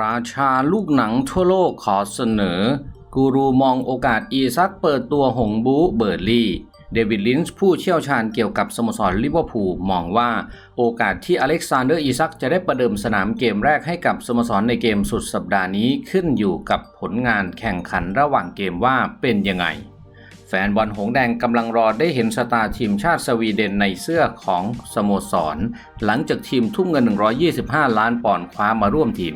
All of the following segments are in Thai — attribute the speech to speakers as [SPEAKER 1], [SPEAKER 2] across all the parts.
[SPEAKER 1] ราชาลูกหนังทั่วโลกขอเสนอ กูรูมองโอกาสอีซักเปิดตัวหงบูเบิร์ลีเดวิดลินส์ผู้เชี่ยวชาญเกี่ยวกับสโมสรลิเวอร์พูลมองว่าโอกาสที่อเล็กซานเดอร์อีซักจะได้ประเดิมสนามเกมแรกให้กับสโมสรในเกมสุดสัปดาห์นี้ขึ้นอยู่กับผลงานแข่งขันระหว่างเกมว่าเป็นยังไง แฟนบอลหงแดงกำลังรอได้เห็นสตาร์ทีมชาติสวีเดนในเสื้อของสโมสร หลังจากทีมทุ่มเงิน 125 ล้านปอนด์คว้ามาร่วมทีม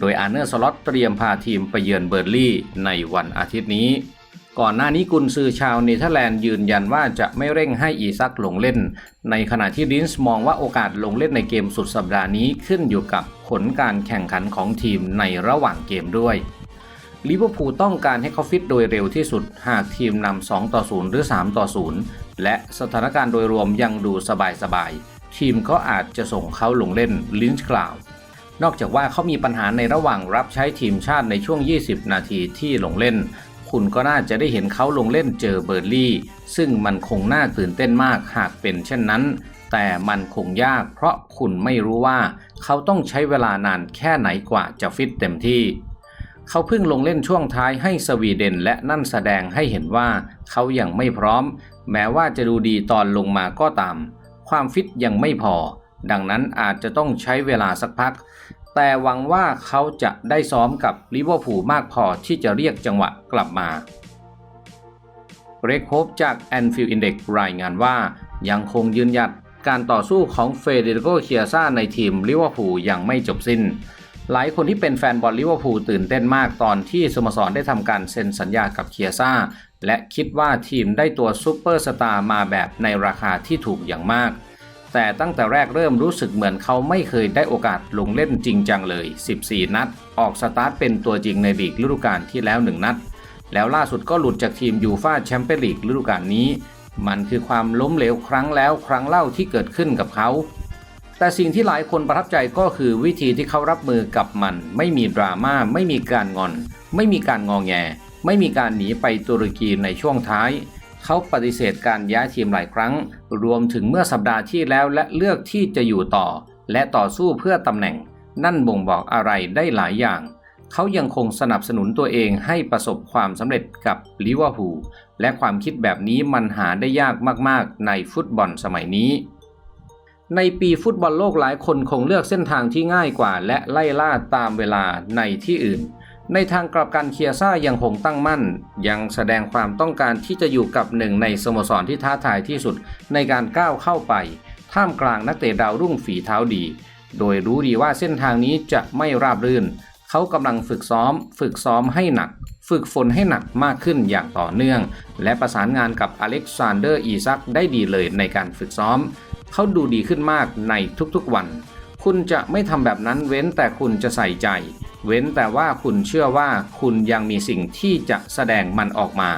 [SPEAKER 1] โดยอาร์เนอร์สล็อตเตรียมพาทีมไปเยือนเบอร์ลี่ในวันอาทิตย์นี้ ก่อนหน้านี้กุนซือชาวเนเธอร์แลนด์ยืนยันว่าจะไม่เร่งให้อีซักลงเล่น ในขณะที่ลินส์มองว่าโอกาสลงเล่นในเกมสุดสัปดาห์นี้ขึ้นอยู่กับผลการแข่งขันของทีมในระหว่างเกมด้วยลิเวอร์พูลต้องการให้เขาฟิตโดยเร็วที่สุด หากทีมนำ2ต่อ0หรือ3ต่อ0และสถานการณ์โดยรวมยังดูสบายๆทีมก็อาจจะส่งเขาลงเล่นลินช์กล่าว นอกจากว่าเขามีปัญหาในระหว่างรับใช้ทีมชาติในช่วง 20 นาทีที่ลงเล่น คุณก็น่าจะได้เห็นเขาลงเล่นเจอเบอร์ลี่ ซึ่งมันคงน่าตื่นเต้นมากหากเป็นเช่นนั้น แต่มันคงยากเพราะคุณไม่รู้ว่า เขาต้องใช้เวลานานแค่ไหนกว่าจะฟิตเต็มที่ เขาเพิ่งลงเล่นช่วงท้ายให้สวีเดนและนั่นแสดงให้เห็นว่าเขายัางไม่พร้อม แม้ว่าจะดูดีตอนลงมาก็ตาม ความฟิตยังไม่พอ ดังนั้นอาจจะต้องใช้เวลาสักพัก แต่หวังว่าเขาจะได้ซ้อมกับลิเวอร์พูลมากพอที่จะเรียกจังหวะกลับมาเรกโฮปจาก Anfield Index รายงานว่ายังคงยืนหยัดการต่อสู้ของเฟเดริโกเคียซ่าในทีมลิเวอร์พูลยังไม่จบสิ้น หลายคนที่เป็นแฟนบอลลิเวอร์พูลตื่นเต้นมากตอนที่สโมสรได้ทำการเซ็นสัญญากับเคียซ่า และคิดว่าทีมได้ตัวซูเปอร์สตาร์มาแบบในราคาที่ถูกอย่างมาก แต่ตั้งแต่แรกเริ่มรู้สึกเหมือนเขาไม่เคยได้โอกาสลงเล่นจริงจังเลย 14 นัด ออกสตาร์ทเป็นตัวจริงในลีกฤดูกาลที่แล้ว 1 นัด แล้วล่าสุดก็หลุดจากทีมยูฟาแชมเปี้ยนลีกฤดูกาลนี้ มันคือความล้มเหลวครั้งแล้วครั้งเล่าที่เกิดขึ้นกับเขา แต่สิ่งที่หลายคนประทับใจก็คือวิธีที่เขารับมือกับมัน ไม่มีดราม่าไม่มีการงอน ไม่มีการงองแง ไม่มีการหนีไปตุรกีในช่วงท้าย เขาปฏิเสธการย้ายทีมหลายครั้ง รวมถึงเมื่อสัปดาห์ที่แล้วและเลือกที่จะอยู่ต่อ และต่อสู้เพื่อตำแหน่ง นั่นบ่งบอกอะไรได้หลายอย่าง เขายังคงสนับสนุนตัวเองให้ประสบความสำเร็จกับลิเวอร์พูลและความคิดแบบนี้มันหาได้ยากมากๆ ในฟุตบอลสมัยนี้ ในปีฟุตบอลโลกหลายคนคงเลือกเส้นทางที่ง่ายกว่า และไล่ล่าตามเวลาในที่อื่น ในทางกลับกันเคียซ่ายังคงตั้งมั่น ยังแสดงความต้องการที่จะอยู่กับหนึ่งในสโมสรที่ท้าทายที่สุดในการก้าวเข้าไป ท่ามกลางนักเตะดาวรุ่งฝีเท้าดี โดยรู้ดีว่าเส้นทางนี้จะไม่ราบรื่น เขากำลังฝึกซ้อม ฝึกซ้อมให้หนัก ฝึกฝนให้หนักมากขึ้นอย่างต่อเนื่อง และประสานงานกับอเล็กซานเดอร์อีซักได้ดีเลยในการฝึกซ้อม เขาดูดีขึ้นมากในทุกๆวัน คุณจะไม่ทำแบบนั้นเว้นแต่คุณจะใส่ใจ เว้นแต่ว่าคุณเชื่อว่าคุณยังมีสิ่งที่จะแสดงมันออกมา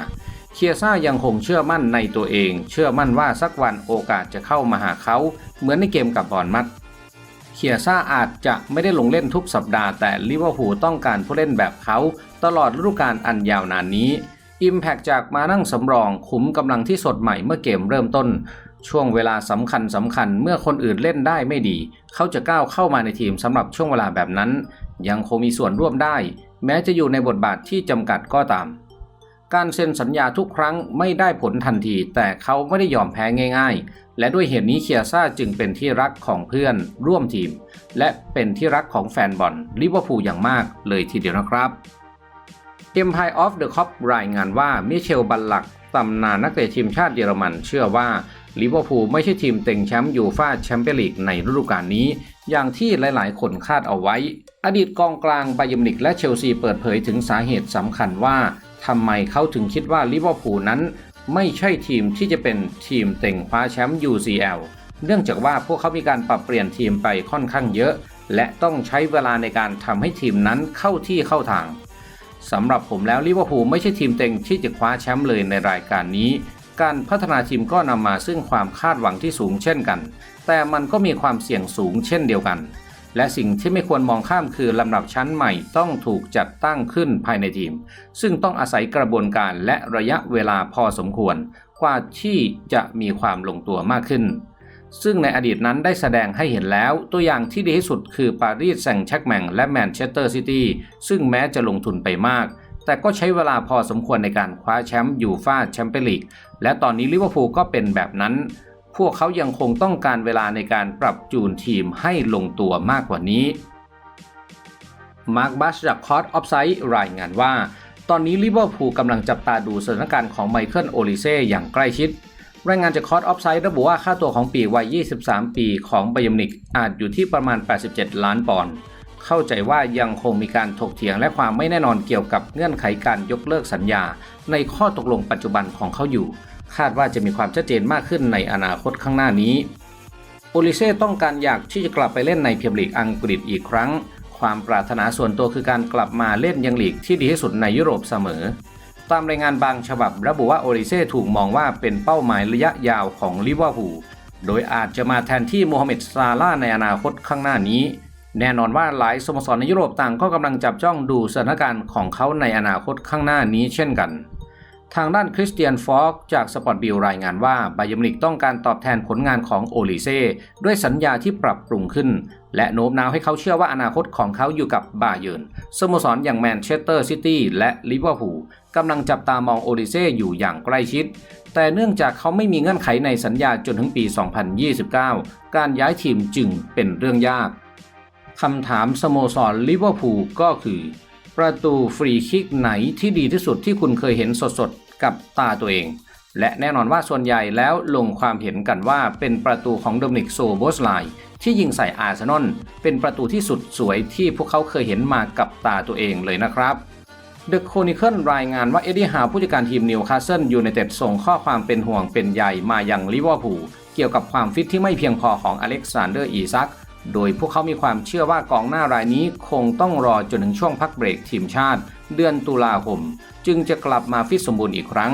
[SPEAKER 1] เคียซ่ายังคงเชื่อมั่นในตัวเอง เชื่อมั่นว่าสักวันโอกาสจะเข้ามาหาเขาเหมือนในเกมกับบอร์นมัดเคียซ่าอาจจะไม่ได้ลงเล่นทุกสัปดาห์แต่ลิเวอร์พูลต้องการผู้เล่นแบบเขา ตลอดฤดูกาลอันยาวนานนี้อิมแพกจากมานั่งสำรองขุมกำลังที่สดใหม่เมื่อเกมเริ่มต้น ช่วงเวลาสำคัญสำคัญเมื่อคนอื่นเล่นได้ไม่ดี เขาจะก้าวเข้ามาในทีมสำหรับช่วงเวลาแบบนั้น ยังคงมีส่วนร่วมได้ แม้จะอยู่ในบทบาทที่จำกัดก็ตาม การเซ็นสัญญาทุกครั้งไม่ได้ผลทันที แต่เขาไม่ได้ยอมแพ้ง่าย ๆ และด้วยเหตุนี้เคียซ่าจึงเป็นที่รักของเพื่อนร่วมทีม และเป็นที่รักของแฟนบอลลิเวอร์พูลอย่างมากเลยทีเดียวนะครับ Empire of the Cop รายงานว่ามิเชลบัลลักตำนานนักเตะทีมชาติเยอรมันเชื่อว่า ลิเวอร์พูลไม่ใช่ทีมเต็งแชมป์ยูฟาแชมเปี้ยนลีกในฤดูกาลนี้ อย่างที่หลายๆ คนคาดเอาไว้ อดีตกองกลางไบเยร์นมิวนิกและเชลซีเปิดเผยถึงสาเหตุสำคัญว่าทำไมเขาถึงคิดว่าลิเวอร์พูลนั้น ไม่ใช่ทีมที่จะเป็นทีมเต็งคว้าแชมป์ UCL เนื่องจากว่าพวกเขามีการปรับเปลี่ยนทีมไปค่อนข้างเยอะ และต้องใช้เวลาในการทำให้ทีมนั้นเข้าที่เข้าทางสำหรับผมแล้วลิเวอร์พูลไม่ใช่ทีมเต็งที่จะคว้าแชมป์เลยในรายการนี้ การพัฒนาทีมก็นำมาซึ่งความคาดหวังที่สูงเช่นกัน แต่มันก็มีความเสี่ยงสูงเช่นเดียวกัน และสิ่งที่ไม่ควรมองข้ามคือลำดับชั้นใหม่ต้องถูกจัดตั้งขึ้นภายในทีม ซึ่งต้องอาศัยกระบวนการและระยะเวลาพอสมควร กว่าที่จะมีความลงตัวมากขึ้น ซึ่งในอดีตนั้นได้แสดงให้เห็นแล้ว ตัวอย่างที่ดีที่สุดคือปารีสแซงต์แชร์กแมงและแมนเชสเตอร์ซิตี้ซึ่งแม้จะลงทุนไปมาก แต่ก็ใช้เวลาพอสมควรในการคว้าแชมป์ยูฟ่าแชมเปี้ยนลีก และตอนนี้ลิเวอร์พูลก็เป็นแบบนั้น พวกเขายังคงต้องการเวลาในการปรับจูนทีมให้ลงตัวมากกว่านี้ มาร์คบัชจากคอร์สออฟไซด์รายงานว่า ตอนนี้ลิเวอร์พูลกำลังจับตาดูสถานการณ์ของไมเคิลโอลิเซ่อย่างใกล้ชิดรายงานจากคอร์สออฟไซด์ระบุว่าค่าตัวของปีวัย 23 ปีของไบยมนิกอาจอยู่ที่ประมาณ 87 ล้านปอนด์ เข้าใจว่ายังคงมีการถกเถียงและความไม่แน่นอนเกี่ยวกับเงื่อนไขการยกเลิกสัญญา ในข้อตกลงปัจจุบันของเขาอยู่ คาดว่าจะมีความชัดเจนมากขึ้นในอนาคตข้างหน้านี้โอลิเซ่ต้องการอยากที่จะกลับไปเล่นในเมียร์ลีกอังกฤษอีกครั้ง ความปรารถนาส่วนตัวคือการกลับมาเล่นยังลีกที่ดีที่สุดในยุโรปเสมอตามรายงานบางฉบับระบุว่าโอลิเซ่ถูกมองว่าเป็นเป้าหมายระยะยาวของลิเวอร์พูล โดยอาจจะมาแทนที่โมฮัมเหม็ดซาลาในอนาคตข้างหน้านี้ แน่นอนว่าหลายสโมสรในยุโรปต่างก็กำลังจับจ้องดูสถานการณ์ของเขาในอนาคตข้างหน้านี้เช่นกัน ทางด้านคริสเตียนฟอกจากสปอร์ตบิลรายงานว่าไบเยมินิกต้องการตอบแทนผลงานของโอลิเซ่ด้วยสัญญาที่ปรับปรุงขึ้น และโน้มน้าวให้เขาเชื่อว่าอนาคตของเขาอยู่กับบาเยิร์นสโมสรอย่างแมนเชสเตอร์ซิตี้และลิเวอร์พูลกำลังจับตามองโอลิเซ่อยู่อย่างใกล้ชิดแต่เนื่องจากเขาไม่มีเงื่อนไขในสัญญาจนถึงปี 2029 การย้ายทีมจึงเป็นเรื่องยาก คำถามสโมสรลิเวอร์พูลก็คือ ประตูฟรีคิกไหนที่ดีที่สุดที่คุณเคยเห็นสดๆ กับตาตัวเอง และแน่นอนว่าส่วนใหญ่แล้วลงความเห็นกันว่าเป็นประตูของโดมินิกโซโบสไลที่ยิงใส่อาร์เซนอลเป็นประตูที่สุดสวยที่พวกเขาเคยเห็นมากับตาตัวเองเลยนะครับ The Chronicle รายงานว่าเอ็ดดี้ฮาวผู้จัดการทีมนิวคาสเซิลยูไนเต็ดส่งข้อความเป็นห่วงเป็นใยมายังลิเวอร์พูลเกี่ยวกับความฟิตที่ไม่เพียงพอของอเล็กซานเดอร์อีซัก โดยพวกเขามีความเชื่อว่ากองหน้ารายนี้คงต้องรอจนถึงช่วงพักเบรกทีมชาติ เดือนตุลาคม จึงจะกลับมาฟิตสมบูรณ์อีกครั้ง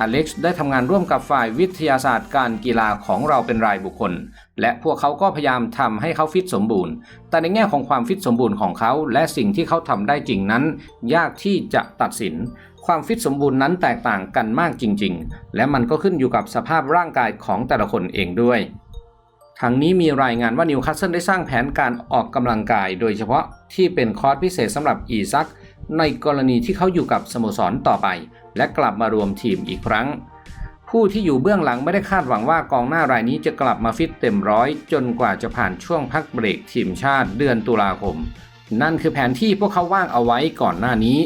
[SPEAKER 1] อเล็กซ์ได้ทำงานร่วมกับฝ่ายวิทยาศาสตร์การกีฬาของเราเป็นรายบุคคล และพวกเขาก็พยายามทำให้เขาฟิตสมบูรณ์ แต่ในแง่ของความฟิตสมบูรณ์ของเขา และสิ่งที่เขาทำได้จริงนั้น ยากที่จะตัดสินความฟิตสมบูรณ์นั้นแตกต่างกันมากจริง ๆ และมันก็ขึ้นอยู่กับสภาพร่างกายของแต่ละคนเองด้วย ทั้งนี้มีรายงานว่านิวคาสเซิลได้สร้างแผนการออกกำลังกาย โดยเฉพาะที่เป็นคอร์สพิเศษสำหรับอีซัก ในกรณีที่เขาอยู่กับสโมสรต่อไป และกลับมารวมทีมอีกครั้ง ผู้ที่อยู่เบื้องหลังไม่ได้คาดหวังว่ากองหน้ารายนี้จะกลับมาฟิตเต็มร้อย จนกว่าจะผ่านช่วงพักเบรกทีมชาติเดือนตุลาคม นั่นคือแผนที่พวกเขาว่างเอาไว้ก่อนหน้านี้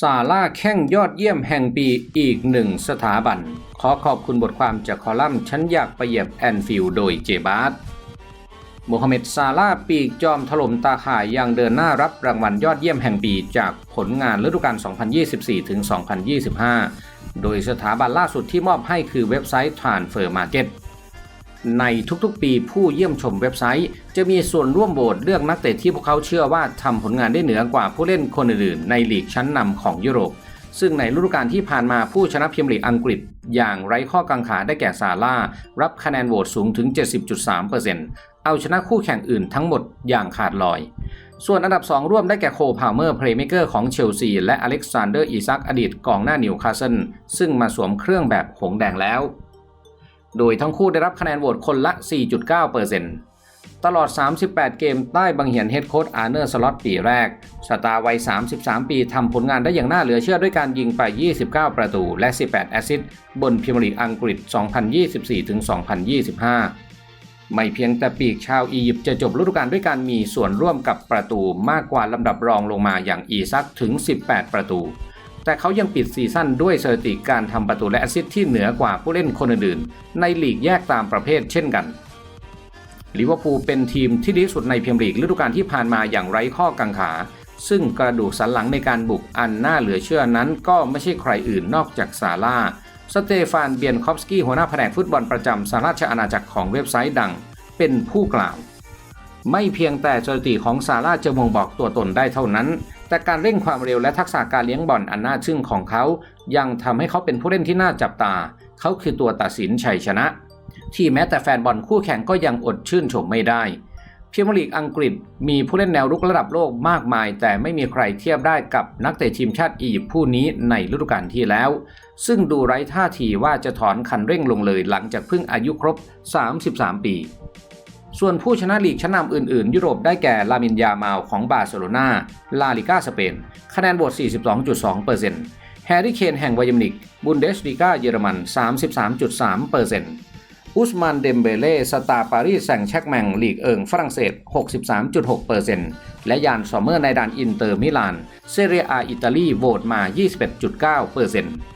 [SPEAKER 1] ซาร่าแข้งยอดเยี่ยมแห่งปีอีกหนึ่งสถาบัน ขอขอบคุณบทความจากคอลัมน์ฉันอยากไปเหยียบแอนฟิลด์โดยเจบาร์โมฮัมเหม็ดซาร่าปีกจอมถล่มตาข่ายยังเดินหน้ารับรางวัลยอดเยี่ยมแห่งปีจากผลงานฤดูกาล 2024-2025 โดยสถาบันล่าสุดที่มอบให้คือเว็บไซต์ Transfer Market ในทุกๆ ปีผู้เยี่ยมชมเว็บไซต์ จะมีส่วนร่วมโหวตเลือกนักเตะที่พวกเขาเชื่อว่าทำผลงานได้เหนือกว่าผู้เล่นคนอื่นๆในลีกชั้นนำของยุโรป ซึ่งในฤดูกาลที่ผ่านมาผู้ชนะพรีเมียร์ลีกอังกฤษ อย่างไร้ข้อกังขาได้แก่ซาร่ารับคะแนนโหวตสูงถึง 70.3%เอาชนะคู่แข่งอื่นทั้งหมดอย่างขาดลอยส่วนอันดับ 2 ร่วมได้แก่โคพาวเมอร์เพลย์เมเกอร์ของเชลซี และอเล็กซานเดอร์อีซักอดีตกองหน้านิวคาสเซิลซึ่งมาสวมเครื่องแบบหงแดงแล้ว โดยทั้งคู่ได้รับคะแนนโหวตคนละ 4.9%ตลอด 38 เกมใต้บังเหียนเฮดโค้ชอาร์เนอร์สล็อตปีแรกสตาร์วัย 33 ปีทำผลงานได้อย่างน่าเหลือเชื่อด้วยการยิงไป 29 ประตูและ 18 แอสซิสต์บนพรีเมียร์ลีกอังกฤษ 2024-2025ไม่เพียงแต่ปีกชาวอียิปต์จะจบฤดูกาลด้วยการมีส่วนร่วมกับประตูมากกว่าลำดับรองลงมาอย่างอีซักถึง 18 ประตู แต่เขายังปิดซีซั่นด้วยสถิติการทำประตูและแอสซิสต์ที่เหนือกว่าผู้เล่นคนอื่นๆ ในลีกแยกตามประเภทเช่นกันลิเวอร์พูลเป็นทีมที่ดีที่สุดในพรีเมียร์ลีกฤดูกาลที่ผ่านมาอย่างไร้ข้อกังขา ซึ่งกระดูกสันหลังในการบุกอันน่าเหลือเชื่อนั้นก็ไม่ใช่ใครอื่นนอกจากซาร่าสเตฟานเบียนคอฟสกี้หัวหน้าแผนกฟุตบอลประจำสหราชอาณาจักรของเว็บไซต์ดัง เป็นผู้กล่าว ไม่เพียงแต่สถิติของซาร่าจะบ่งบอกตัวตนได้เท่านั้น แต่การเร่งความเร็วและทักษะการเลี้ยงบอลอันน่าทึ่งของเขา ยังทำให้เขาเป็นผู้เล่นที่น่าจับตา เขาคือตัวตัดสินชัยชนะ ที่แม้แต่แฟนบอลคู่แข่งก็ยังอดชื่นชมไม่ได้พรีเมียร์ลีกอังกฤษมีผู้เล่นแนวรุกระดับโลกมากมาย แต่ไม่มีใครเทียบได้กับนักเตะทีมชาติอียิปต์ผู้นี้ในฤดูกาลที่แล้ว ซึ่งดูไร้ท่าทีว่าจะถอนคันเร่งลงเลยหลังจากเพิ่งอายุครบ 33 ปี ส่วนผู้ชนะลีกชั้นนำอื่นๆ ยุโรปได้แก่ลามินยามาลของบาร์เซโลนาลาลิก้าสเปน คะแนนโหวต42.2%แฮร์รี่เคนแห่งไบยร์นมิก บุนเดสลีกาเยอรมัน 33.3%อุสมานเดมเบเล่สตาร์ปารีสแซงแชกแมงลีกเอิงฝรั่งเศส 63.6%และยานซอมเมอร์ในด่านอินเตอร์มิลาน เซเรียอาอิตาลีโหวตมา 21.9%